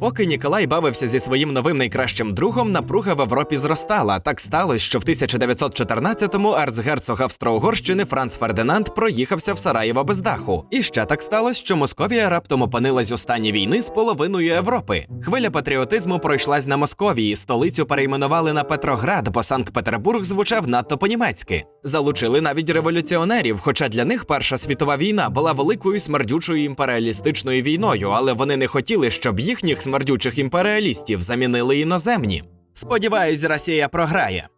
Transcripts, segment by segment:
Поки Ніколай бавився зі своїм новим найкращим другом, напруга в Європі зростала. Так сталося, що в 1914-му ерцгерцог Австро-Угорщини Франц Фердинанд проїхався в Сараєво без даху. І ще так сталося, що Московія раптом опинилась у стані війни з половиною Європи. Хвиля патріотизму пройшлась на Московії. Столицю перейменували на Петроград, бо Санкт-Петербург звучав надто по-німецьки. Залучили навіть революціонерів, хоча для них Перша світова війна була великою смердючою імперіалістичною війною, але вони не хотіли, щоб їхніх смердючих імперіалістів замінили іноземні. Сподіваюсь, Росія програє.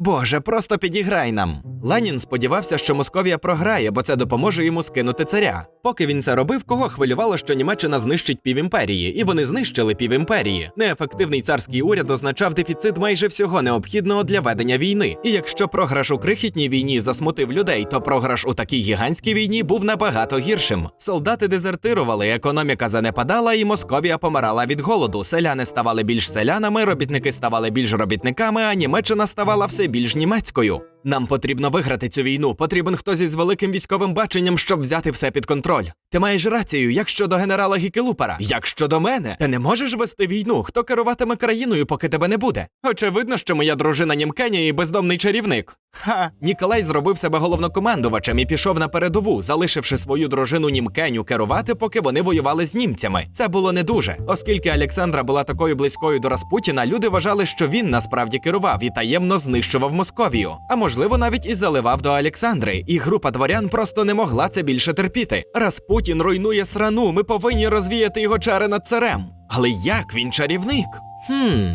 Боже, просто підіграй нам. Ленін сподівався, що Московія програє, бо це допоможе йому скинути царя. Поки він це робив, кого хвилювало, що Німеччина знищить півімперії, і вони знищили півімперії. Неефективний царський уряд означав дефіцит майже всього необхідного для ведення війни. І якщо програш у крихітній війні засмутив людей, то програш у такій гігантській війні був набагато гіршим. Солдати дезертирували, економіка занепадала, і Московія помирала від голоду. Селяни ставали більш селянами, робітники ставали більш робітниками, а Німеччина ставала все більш німецькою. Нам потрібно виграти цю війну. Потрібен хтось із великим військовим баченням, щоб взяти все під контроль. Ти маєш рацію, як щодо генерала Гікелупера. Як щодо мене, ти не можеш вести війну. Хто керуватиме країною, поки тебе не буде? Очевидно, що моя дружина Німкеня і бездомний чарівник. Ха, Ніколай зробив себе головнокомандувачем і пішов на передову, залишивши свою дружину Німкеню керувати, поки вони воювали з німцями. Це було не дуже, оскільки Олександра була такою близькою до Распутіна, люди вважали, що він насправді керував і таємно знищував Московію. А можливо, навіть і заливав до Олександри. І група дворян просто не могла це більше терпіти. Распутін руйнує срану. Ми повинні розвіяти його чари над царем. Але як він чарівник? Хм.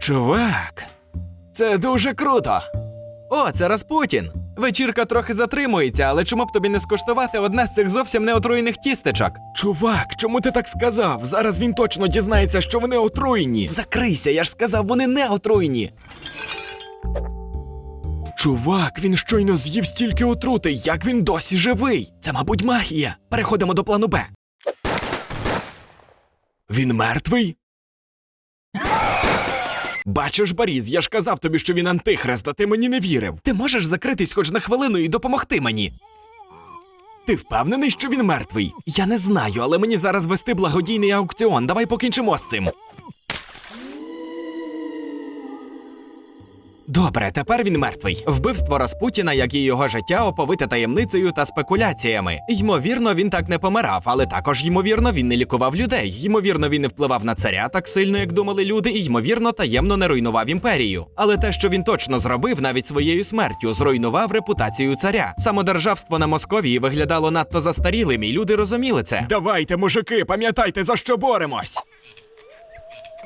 Чувак. Це дуже круто. О, це Распутін. Вечірка трохи затримується, але чому б тобі не скуштувати одне з цих зовсім не отруєних тістечок? Чувак, чому ти так сказав? Зараз він точно дізнається, що вони отруєні. Закрийся, я ж сказав, вони не отруєні. Чувак, він щойно з'їв стільки отрути. Як він досі живий? Це, мабуть, магія. Переходимо до плану Б. Він мертвий? Бачиш, Борис, я ж казав тобі, що він антихрест, а ти мені не вірив. Ти можеш закритись хоч на хвилину і допомогти мені. Ти впевнений, що він мертвий? Я не знаю, але мені зараз вести благодійний аукціон. Давай покінчимо з цим. Добре, тепер він мертвий. Вбивство Распутіна, як і його життя, оповите таємницею та спекуляціями. Ймовірно, він так не помирав, але також ймовірно, він не лікував людей. Ймовірно, він не впливав на царя так сильно, як думали люди, і ймовірно, таємно не руйнував імперію. Але те, що він точно зробив, навіть своєю смертю, зруйнував репутацію царя. Самодержавство на Московії виглядало надто застарілим, і люди розуміли це. Давайте, мужики, пам'ятайте, за що боремось.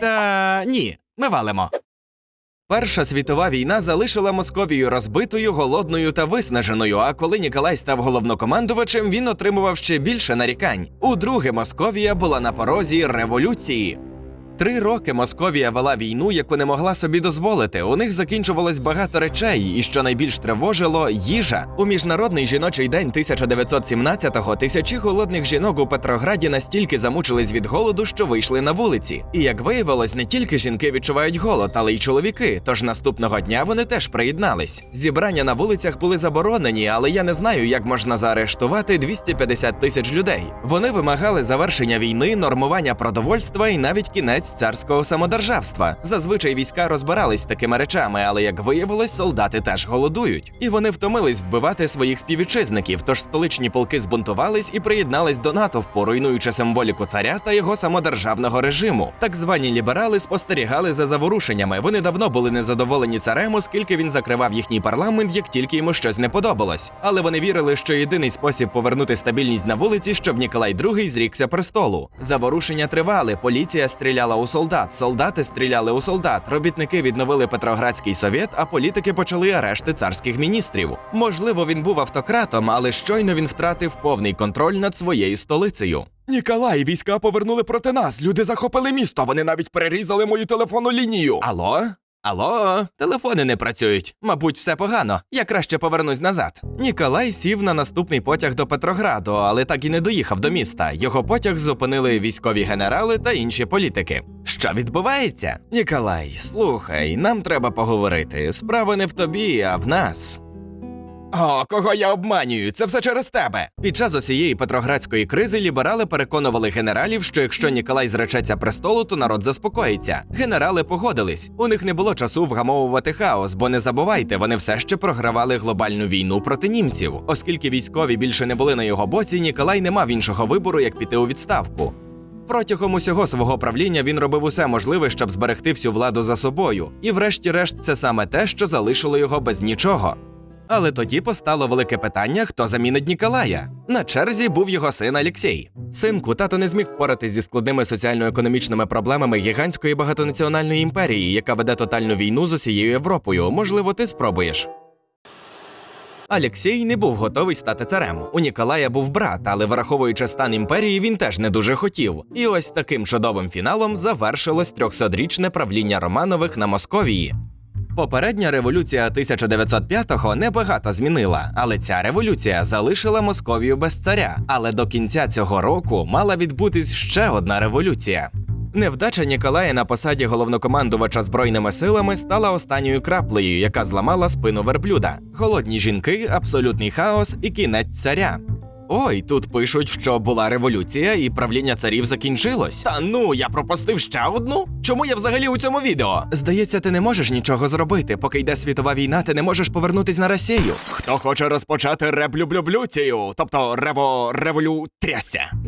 Та ні, ми валимо. Перша світова війна залишила Московію розбитою, голодною та виснаженою. А коли Ніколай став головнокомандувачем, він отримував ще більше нарікань. Удруге, Московія була на порозі революції. Три роки Московія вела війну, яку не могла собі дозволити. У них закінчувалось багато речей, і що найбільш тривожило їжа. У міжнародний жіночий день 1917-го тисячі голодних жінок у Петрограді настільки замучились від голоду, що вийшли на вулиці. І як виявилось, не тільки жінки відчувають голод, але й чоловіки. Тож наступного дня вони теж приєднались. Зібрання на вулицях були заборонені, але я не знаю, як можна заарештувати 250 тисяч людей. Вони вимагали завершення війни, нормування продовольства і навіть кінець царського самодержавства. Зазвичай війська розбирались такими речами, але як виявилось, солдати теж голодують. І вони втомились вбивати своїх співвітчизників. Тож столичні полки збунтувались і приєднались до натовпу, руйнуючи символіку царя та його самодержавного режиму. Так звані ліберали спостерігали за заворушеннями. Вони давно були незадоволені царем, оскільки він закривав їхній парламент, як тільки йому щось не подобалось. Але вони вірили, що єдиний спосіб повернути стабільність на вулиці, щоб Ніколай II зрікся престолу. Заворушення тривали. Поліція стріляла у солдат, солдати стріляли у солдат. Робітники відновили Петроградський совєт, а політики почали арешти царських міністрів. Можливо, він був автократом, але щойно він втратив повний контроль над своєю столицею. Ніколай, війська повернули проти нас. Люди захопили місто. Вони навіть перерізали мою телефонну лінію. Алло? Алло, телефони не працюють. Мабуть, все погано. Я краще повернусь назад. Ніколай сів на наступний потяг до Петрограду, але так і не доїхав до міста. Його потяг зупинили військові генерали та інші політики. Що відбувається? Ніколай, слухай, нам треба поговорити. Справа не в тобі, а в нас. О, кого я обманюю? Це все через тебе. Під час усієї петроградської кризи ліберали переконували генералів, що якщо Ніколай зречеться престолу, то народ заспокоїться. Генерали погодились. У них не було часу вгамовувати хаос, бо не забувайте, вони все ще програвали глобальну війну проти німців. Оскільки військові більше не були на його боці, Ніколай не мав іншого вибору, як піти у відставку. Протягом усього свого правління він робив усе можливе, щоб зберегти всю владу за собою, і врешті-решт це саме те, що залишило його без нічого. Але тоді постало велике питання, хто замінить Ніколая. На черзі був його син Алексій. Синку, тато не зміг впоратись зі складними соціально-економічними проблемами гігантської багатонаціональної імперії, яка веде тотальну війну з усією Європою. Можливо, ти спробуєш. Алексій не був готовий стати царем. У Ніколая був брат, але враховуючи стан імперії, він теж не дуже хотів. І ось таким чудовим фіналом завершилось 300-річне правління Романових на Московії. Попередня революція 1905-го небагато змінила, але ця революція залишила Московію без царя. Але до кінця цього року мала відбутись ще одна революція. Невдача Ніколая на посаді головнокомандувача збройними силами стала останньою краплею, яка зламала спину верблюда. Голодні жінки, абсолютний хаос і кінець царя. Ой, тут пишуть, що була революція і правління царів закінчилось. Та ну, я пропустив ще одну. Чому я взагалі у цьому відео? Здається, ти не можеш нічого зробити. Поки йде світова війна, ти не можеш повернутись на Росію. Хто хоче розпочати реблюблюблюцію, тобто рево револю.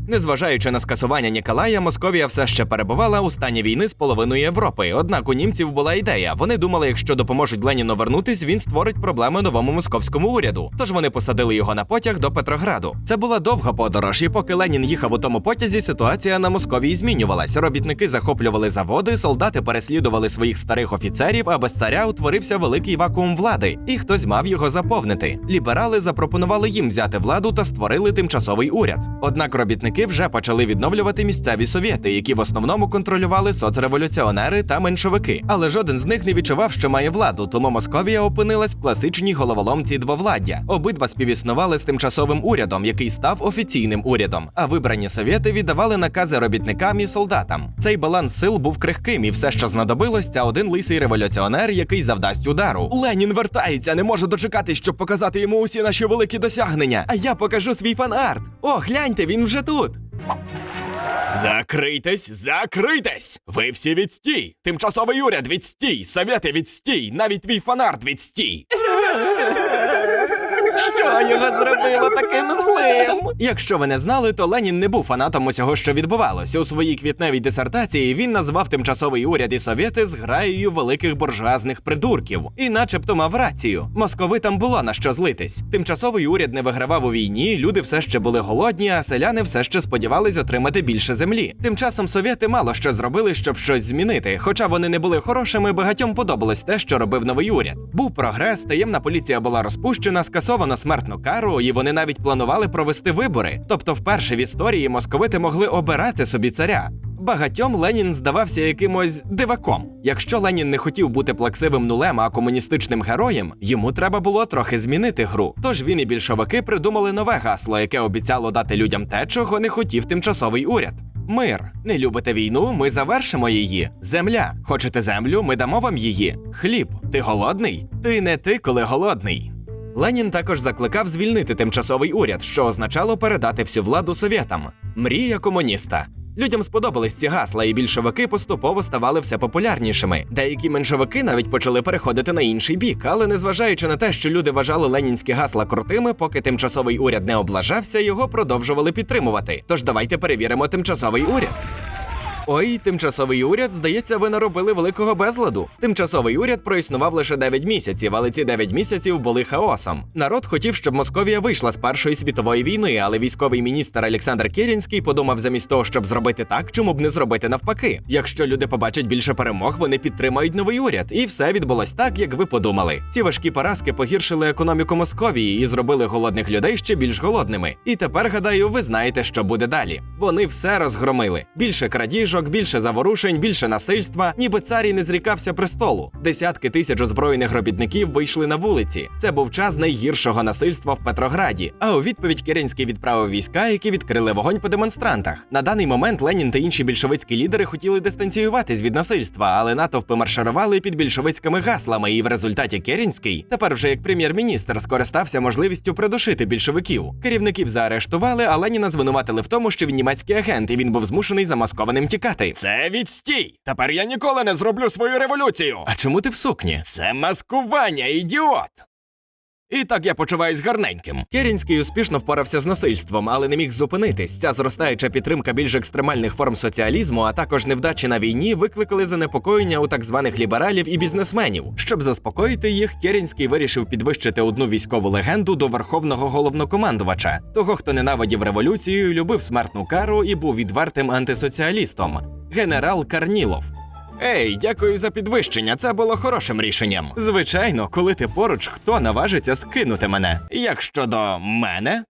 Незважаючи на скасування Ніколая, Московія все ще перебувала у стані війни з половиною Європи. Однак у німців була ідея. Вони думали, якщо допоможуть Леніну вернутись, він створить проблеми новому московському уряду. Тож вони посадили його на потяг до Петрограду. Це була довга подорож, і поки Ленін їхав у тому потязі, ситуація на Московії змінювалась. Робітники захоплювали заводи, солдати переслідували своїх старих офіцерів, а без царя утворився великий вакуум влади, і хтось мав його заповнити. Ліберали запропонували їм взяти владу та створили тимчасовий уряд. Однак робітники вже почали відновлювати місцеві совєти, які в основному контролювали соцреволюціонери та меншовики. Але жоден з них не відчував, що має владу, тому Московія опинилась в класичній головоломці двовладдя. Обидва співіснували з тимчасовим урядом, який став офіційним урядом. А вибрані совєти віддавали накази робітникам і солдатам. Цей баланс сил був крихким, і все, що знадобилось, це один лисий революціонер, який завдасть удару. Ленін вертається, не можу дочекатись, щоб показати йому усі наші великі досягнення. А я покажу свій фан-арт. О, гляньте, він вже тут. Закрийтесь, закрийтесь! Ви всі відстій! Тимчасовий уряд відстій! Совєти відстій! Навіть твій фанарт відстій! Що його зробило таким злим? Якщо ви не знали, то Ленін не був фанатом усього, що відбувалось. У своїй квітневій дисертації він назвав тимчасовий уряд і совєти зграєю великих буржуазних придурків, і начебто мав рацію. Московитам було на що злитись. Тимчасовий уряд не вигравав у війні, люди все ще були голодні, а селяни все ще сподівались отримати більше землі. Тим часом совєти мало що зробили, щоб щось змінити. Хоча вони не були хорошими, багатьом подобалось те, що робив новий уряд. Був прогрес, таємна поліція була розпущена, скасовано смертну кару, і вони навіть планували провести вибори. Тобто, вперше в історії московити могли обирати собі царя. Багатьом Ленін здавався якимось диваком. Якщо Ленін не хотів бути плаксивим нулем, а комуністичним героєм, йому треба було трохи змінити гру. Тож він і більшовики придумали нове гасло, яке обіцяло дати людям те, чого не хотів тимчасовий уряд. Мир. Не любите війну, ми завершимо її. Земля. Хочете землю, ми дамо вам її. Хліб. Ти голодний? Ти не ти, коли голодний. Ленін також закликав звільнити тимчасовий уряд, що означало передати всю владу совєтам. Мрія комуніста. Людям сподобались ці гасла, і більшовики поступово ставали все популярнішими. Деякі меншовики навіть почали переходити на інший бік, але незважаючи на те, що люди вважали ленінські гасла крутими, поки тимчасовий уряд не облажався, його продовжували підтримувати. Тож давайте перевіримо тимчасовий уряд. Ой, тимчасовий уряд, здається, ви наробили великого безладу. Тимчасовий уряд проіснував лише 9 місяців, але ці 9 місяців були хаосом. Народ хотів, щоб Московія вийшла з Першої світової війни, але військовий міністр Олександр Керінський подумав замість того, щоб зробити так, чому б не зробити навпаки. Якщо люди побачать більше перемог, вони підтримають новий уряд, і все відбулось так, як ви подумали. Ці важкі поразки погіршили економіку Московії і зробили голодних людей ще більш голодними. І тепер, гадаю, ви знаєте, що буде далі. Вони все розгромили. Більше крадіжок, крадіжок, більше заворушень, більше насильства, ніби цар і не зрікався престолу. Десятки тисяч озброєних робітників вийшли на вулиці. Це був час найгіршого насильства в Петрограді. А у відповідь Керенський відправив війська, які відкрили вогонь по демонстрантах. На даний момент Ленін та інші більшовицькі лідери хотіли дистанціюватись від насильства, але натовпи марширували під більшовицькими гаслами. І в результаті Керенський, тепер вже як прем'єр-міністр, скористався можливістю придушити більшовиків. Керівників заарештували, а Леніна звинуватили в тому, що він німецький агент, і він був змушений замаскованим тікати. Це відстій! Тепер я ніколи не зроблю свою революцію! А чому ти в сукні? Це маскування, ідіот! І так я почуваюсь гарненьким. Керінський успішно впорався з насильством, але не міг зупинитись. Ця зростаюча підтримка більш екстремальних форм соціалізму, а також невдачі на війні, викликали занепокоєння у так званих лібералів і бізнесменів. Щоб заспокоїти їх, Керінський вирішив підвищити одну військову легенду до верховного головнокомандувача, того, хто ненавидів революцію, любив смертну кару і був відвертим антисоціалістом. Генерал Карнілов. Ей, дякую за підвищення. Це було хорошим рішенням. Звичайно, коли ти поруч, хто наважиться скинути мене? Як щодо мене?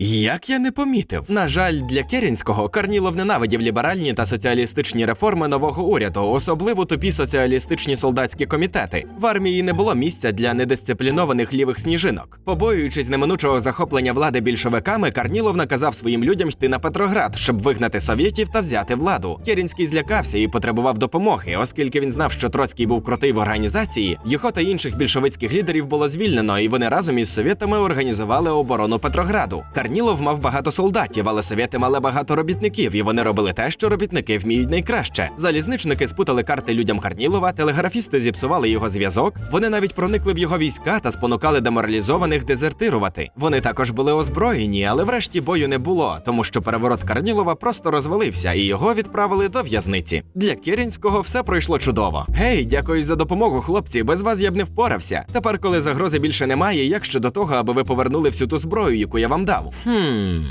Як я не помітив. На жаль, для Керінського Карнілов ненавидів ліберальні та соціалістичні реформи нового уряду, особливо тупі соціалістичні солдатські комітети. В армії не було місця для недисциплінованих лівих сніжинок. Побоюючись неминучого захоплення влади більшовиками, Карнілов наказав своїм людям йти на Петроград, щоб вигнати совєтів та взяти владу. Керінський злякався і потребував допомоги, оскільки він знав, що Троцький був крутий в організації. Його та інших більшовицьких лідерів було звільнено, і вони разом із совєтами організували оборону Петрограду. Карнілов мав багато солдатів, але совєти мали багато робітників, і вони робили те, що робітники вміють найкраще. Залізничники спутали карти людям Карнілова, телеграфісти зіпсували його зв'язок. Вони навіть проникли в його війська та спонукали деморалізованих дезертирувати. Вони також були озброєні, але врешті бою не було, тому що переворот Карнілова просто розвалився, і його відправили до в'язниці. Для Керінського все пройшло чудово. Гей, дякую за допомогу, хлопці. Без вас я б не впорався. Тепер, коли загрози більше немає, як щодо того, аби ви повернули всю ту зброю, яку я вам дав? Хм.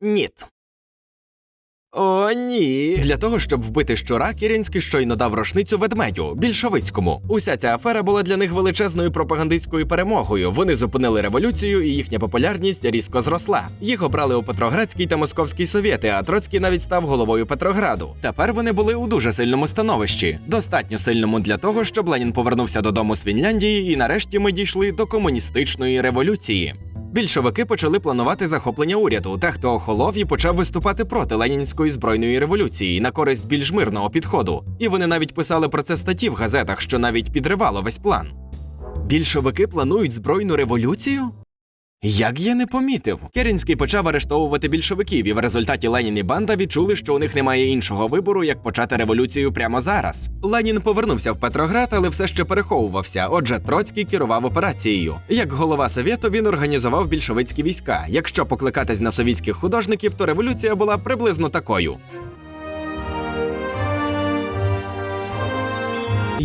Ніт. О, ні. Для того, щоб вбити щура, Керінський щойно дав рушницю ведмедю більшовицькому. Уся ця афера була для них величезною пропагандистською перемогою. Вони зупинили революцію, і їхня популярність різко зросла. Їх обрали у Петроградський та Московський совєти, а Троцький навіть став головою Петрограду. Тепер вони були у дуже сильному становищі, достатньо сильному для того, щоб Ленін повернувся додому з Фінляндії, і нарешті ми дійшли до комуністичної революції. Більшовики почали планувати захоплення уряду. Та хто охолов і почав виступати проти ленінської збройної революції на користь більш мирного підходу. І вони навіть писали про це статті в газетах, що навіть підривало весь план. Більшовики планують збройну революцію? Як я не помітив, Керінський почав арештовувати більшовиків, і в результаті Ленін і банда відчули, що у них немає іншого вибору, як почати революцію прямо зараз. Ленін повернувся в Петроград, але все ще переховувався. Отже, Троцький керував операцією. Як голова совєту, він організував більшовицькі війська. Якщо покликатись на совітських художників, то революція була приблизно такою.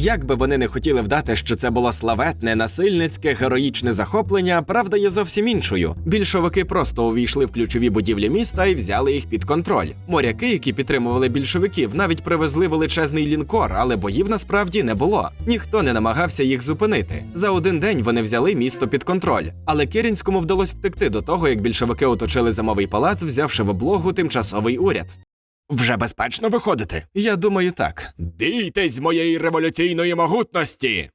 Як би вони не хотіли вдати, що це було славетне, насильницьке, героїчне захоплення, правда є зовсім іншою. Більшовики просто увійшли в ключові будівлі міста і взяли їх під контроль. Моряки, які підтримували більшовиків, навіть привезли величезний лінкор, але боїв насправді не було. Ніхто не намагався їх зупинити. За один день вони взяли місто під контроль. Але Керінському вдалося втекти до того, як більшовики оточили замовий палац, взявши в облогу тимчасовий уряд. Вже безпечно виходити. Я думаю, так. Бійтесь моєї революційної могутності.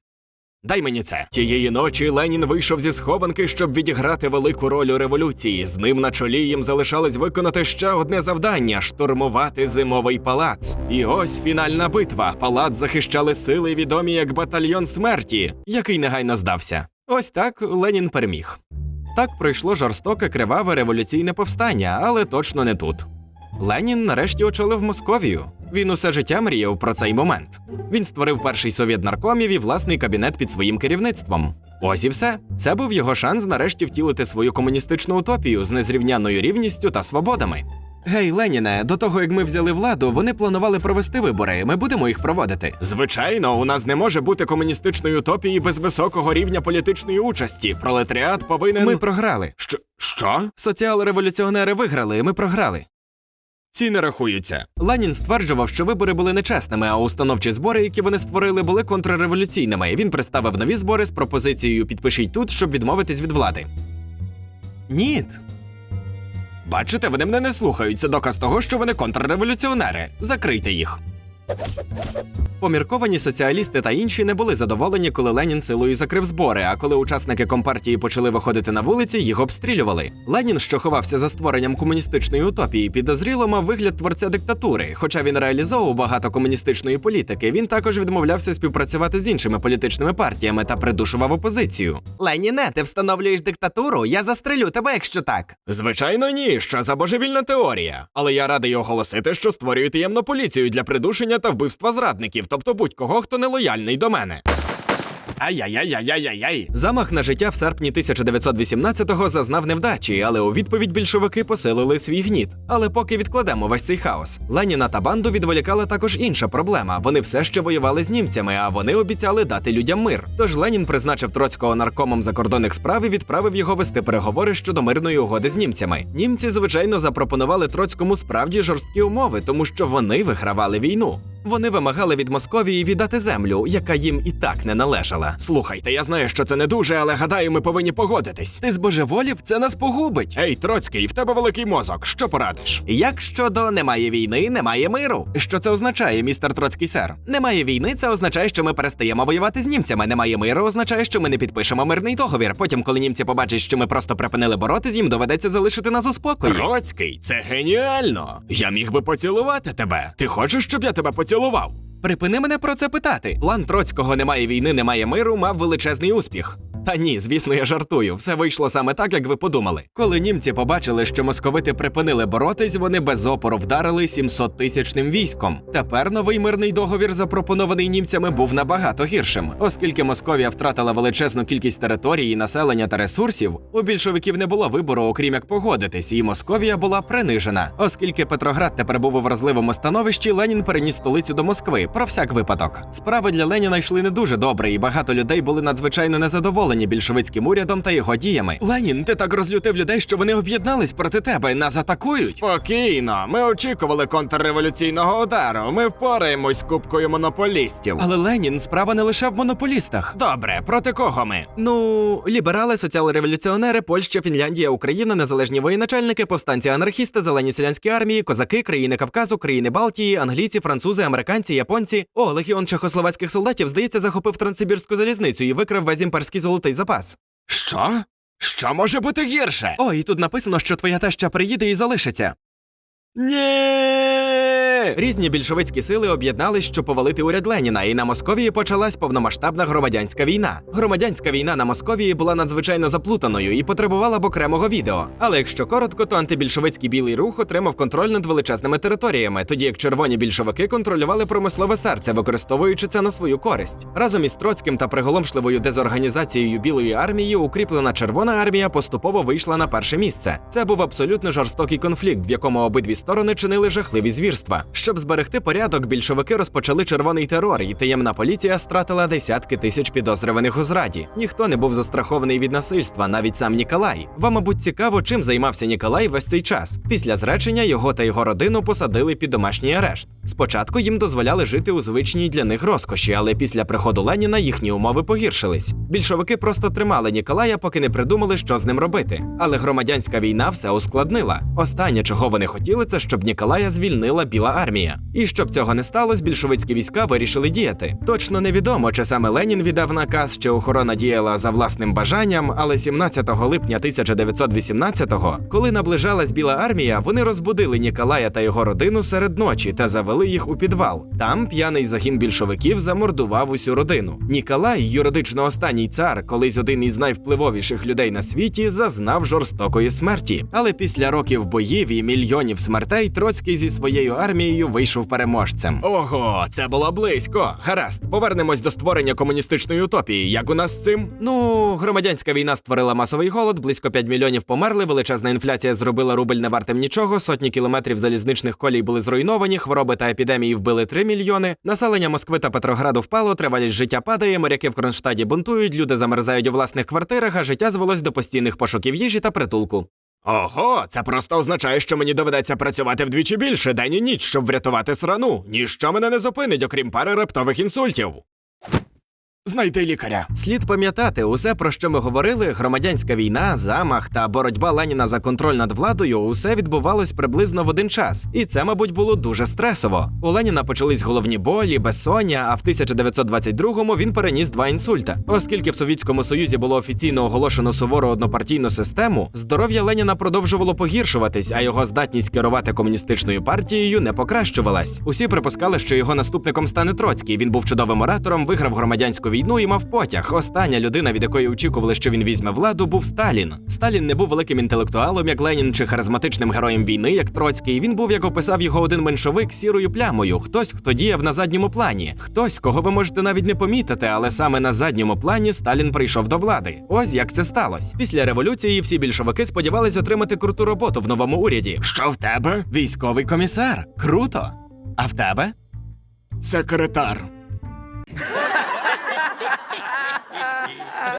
Дай мені це. Тієї ночі Ленін вийшов зі схованки, щоб відіграти велику роль у революції. З ним на чолі їм залишалось виконати ще одне завдання штурмувати зимовий палац. І ось фінальна битва. Палац захищали сили, відомі як батальйон смерті. який негайно здався. Ось так Ленін переміг. Так пройшло жорстоке криваве революційне повстання, але точно не тут. Ленін нарешті очолив Московію. Він усе життя мріяв про цей момент. Він створив перший совєт наркомів і власний кабінет під своїм керівництвом. Ось і все. Це був його шанс нарешті втілити свою комуністичну утопію з незрівняною рівністю та свободами. Гей, Леніне, до того як ми взяли владу, вони планували провести вибори. Ми будемо їх проводити. Звичайно, у нас не може бути комуністичної утопії без високого рівня політичної участі. Пролетаріат повинен. Ми програли. Що? Що? Соціал-революціонери виграли. Ми програли. Ці не рахуються. Ленін стверджував, що вибори були нечесними, а установчі збори, які вони створили, були контрреволюційними. Він представив нові збори з пропозицією підпишіть тут, щоб відмовитись від влади. Ніт. Бачите, вони мене не слухаються. Доказ того, що вони контрреволюціонери. Закрийте їх. Помірковані соціалісти та інші не були задоволені, коли Ленін силою закрив збори. А коли учасники компартії почали виходити на вулиці, їх обстрілювали. Ленін, що ховався за створенням комуністичної утопії, підозріло мав вигляд творця диктатури. Хоча він реалізовував багато комуністичної політики, він також відмовлявся співпрацювати з іншими політичними партіями та придушував опозицію. Леніне, ти встановлюєш диктатуру? Я застрелю тебе, якщо так. Звичайно, ні, що за божевільна теорія. Але я радий оголосити, що створюю таємну поліцію для придушення та вбивства зрадників, тобто будь-кого, хто не лояльний до мене. Ай-яй-яй-яй-яй-яй. Замах на життя в серпні 1918-го зазнав невдачі, але у відповідь більшовики посилили свій гніт. Але поки відкладемо весь цей хаос. Леніна та банду відволікала також інша проблема. Вони все ще воювали з німцями, а вони обіцяли дати людям мир. Тож Ленін призначив Троцького наркомом закордонних справ і відправив його вести переговори щодо мирної угоди з німцями. Німці, звичайно, запропонували Троцькому справді жорсткі умови, тому що вони вигравали війну. Вони вимагали від Московії віддати землю, яка їм і так не належала. Слухайте, я знаю, що це не дуже, але гадаю, ми повинні погодитись. Ти збожеволів, це нас погубить. Ей, Троцький, в тебе великий мозок. Що порадиш? Як щодо немає війни, немає миру. Що це означає, містер Троцький сер? Немає війни, це означає, що ми перестаємо воювати з німцями. Немає миру, означає, що ми не підпишемо мирний договір. Потім, коли німці побачать, що ми просто припинили боротись, їм доведеться залишити нас у спокої. Троцький, це геніально. Я міг би поцілувати тебе. Ти хочеш, щоб я тебе поцілував? Припини мене про це питати. План Троцького немає війни, немає миру мав величезний успіх. Та ні, звісно, я жартую. Все вийшло саме так, як ви подумали. Коли німці побачили, що московити припинили боротись, вони без опору вдарили 700 тисячним військом. Тепер новий мирний договір, запропонований німцями, був набагато гіршим, оскільки Московія втратила величезну кількість території, населення та ресурсів. У більшовиків не було вибору, окрім як погодитись, і Московія була принижена. Оскільки Петроград тепер був у вразливому становищі, Ленін переніс столицю до Москви про всяк випадок. Справи для Леніна йшли не дуже добре, і багато людей були надзвичайно незадоволені більшовицьким урядом та його діями. Ленін, ти так розлютив людей, що вони об'єднались проти тебе. Нас атакують. Спокійно, ми очікували контрреволюційного удару. Ми впораємось з кубкою монополістів. Але Ленін справа не лише в монополістах. Добре, проти кого ми? Ну, ліберали, соціал-революціонери, Польща, Фінляндія, Україна, незалежні воєначальники, повстанці анархісти, зелені селянські армії, козаки, країни Кавказу, країни Балтії, англійці, французи, американці, японці. О, легіон чехословацьких солдатів, здається, захопив транссибірську залізницю і викрав весь імперський золотий запас. Що? Що може бути гірше? О, і тут написано, що твоя теща приїде і залишиться. Ні! Різні більшовицькі сили об'єднались, щоб повалити уряд Леніна, і на Московії почалась повномасштабна громадянська війна. Громадянська війна на Московії була надзвичайно заплутаною і потребувала б окремого відео. Але якщо коротко, то антибільшовицький білий рух отримав контроль над величезними територіями, тоді як червоні більшовики контролювали промислове серце, використовуючи це на свою користь. Разом із Троцьким та приголомшливою дезорганізацією білої армії, укріплена Червона армія поступово вийшла на перше місце. Це був абсолютно жорстокий конфлікт, в якому обидві сторони чинили жахливі звірства. Щоб зберегти порядок, більшовики розпочали червоний терор, і таємна поліція стратила десятки тисяч підозрюваних у зраді. Ніхто не був застрахований від насильства, навіть сам Ніколай. Вам, мабуть, цікаво, чим займався Ніколай весь цей час. Після зречення його та його родину посадили під домашній арешт. Спочатку їм дозволяли жити у звичній для них розкоші, але після приходу Леніна їхні умови погіршились. Більшовики просто тримали Ніколая, поки не придумали, що з ним робити. Але громадянська війна все ускладнила. Останнє, чого вони хотіли, це щоб Ніколая звільнила Біла армія. І щоб цього не сталося, більшовицькі війська вирішили діяти. Точно невідомо, чи саме Ленін віддав наказ, чи охорона діяла за власним бажанням, але 17 липня 1918-го, коли наближалась Біла армія, вони розбудили Ніколая та його родину серед ночі та завели їх у підвал. Там п'яний загін більшовиків замордував усю родину. Ніколай, юридично останній цар, колись один із найвпливовіших людей на світі, зазнав жорстокої смерті. Але після років боїв і мільйонів смертей Троцький зі своєю армією вийшов переможцем. Ого, це було близько. Гаразд, повернемось до створення комуністичної утопії. Як у нас з цим? Ну, громадянська війна створила масовий голод, близько 5 мільйонів померли, величезна інфляція зробила рубль не вартим нічого, сотні кілометрів залізничних колій були зруйновані, хвороби та епідемії вбили 3 мільйони. Населення Москви та Петрограду впало, тривалість життя падає, моряки в Кронштаді бунтують, люди замерзають у власних квартирах, а життя звелось до постійних пошуків їжі та притулку. Ого, це просто означає, що мені доведеться працювати вдвічі більше день і ніч, щоб врятувати срану. Ніщо мене не зупинить, окрім пари раптових інсультів. Знайти лікаря. Слід пам'ятати, усе, про що ми говорили, громадянська війна, замах та боротьба Леніна за контроль над владою, усе відбувалось приблизно в один час, і це, мабуть, було дуже стресово. У Леніна почались головні болі, безсоння, а в 1922-му він переніс два інсульта. Оскільки в Совєтському Союзі було офіційно оголошено сувору однопартійну систему, здоров'я Леніна продовжувало погіршуватись, а його здатність керувати комуністичною партією не покращувалась. Усі припускали, що його наступником стане Троцький. Він був чудовим оратором, виграв громадянську війну і мав потяг. Остання людина, від якої очікували, що він візьме владу, був Сталін. Сталін не був великим інтелектуалом, як Ленін, чи харизматичним героєм війни, як Троцький. Він був, як описав його один меншовик, сірою плямою. Хтось, хто діяв на задньому плані. Хтось, кого ви можете навіть не помітити, але саме на задньому плані Сталін прийшов до влади. Ось як це сталося. Після революції всі більшовики сподівались отримати круту роботу в новому уряді. Що в тебе? Військовий комісар. Круто. А в тебе? Секретар.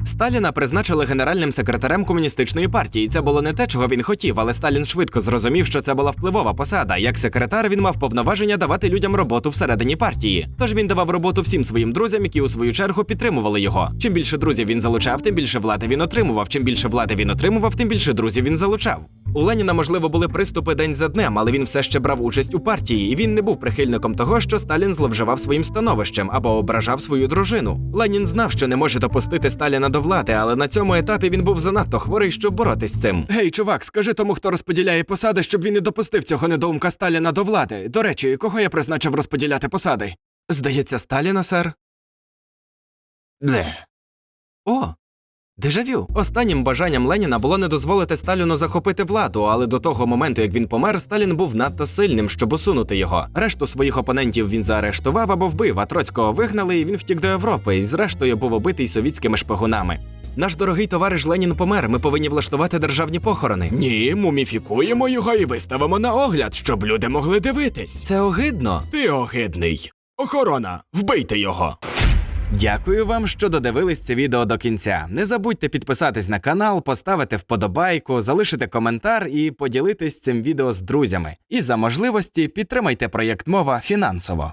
Сталіна призначили генеральним секретарем комуністичної партії. Це було не те, чого він хотів, але Сталін швидко зрозумів, що це була впливова посада. Як секретар він мав повноваження давати людям роботу всередині партії. Тож він давав роботу всім своїм друзям, які у свою чергу підтримували його. Чим більше друзів він залучав, тим більше влади він отримував. Чим більше влади він отримував, тим більше друзів він залучав. У Леніна, можливо, були приступи день за днем, але він все ще брав участь у партії, і він не був прихильником того, що Сталін зловживав своїм становищем або ображав свою дружину. Ленін знав, що не може допустити Сталіна до влади, але на цьому етапі він був занадто хворий, щоб боротись з цим. Гей, чувак, скажи тому, хто розподіляє посади, щоб він не допустив цього недоумка Сталіна до влади. До речі, кого я призначив розподіляти посади? Здається, Сталіна, сер. Де? О, Дежавю. Останнім бажанням Леніна було не дозволити Сталіну захопити владу, але до того моменту, як він помер, Сталін був надто сильним, щоб усунути його. Решту своїх опонентів він заарештував або вбив, а Троцького вигнали, і він втік до Європи, і зрештою був убитий совітськими шпигунами. Наш дорогий товариш Ленін помер. Ми повинні влаштувати державні похорони. Ні, муміфікуємо його і виставимо на огляд, щоб люди могли дивитись. Це огидно. Ти огидний. Охорона, вбийте його. Дякую вам, що додивились це відео до кінця. Не забудьте підписатись на канал, поставити вподобайку, залишити коментар і поділитись цим відео з друзями. І за можливості підтримайте проєкт мова фінансово.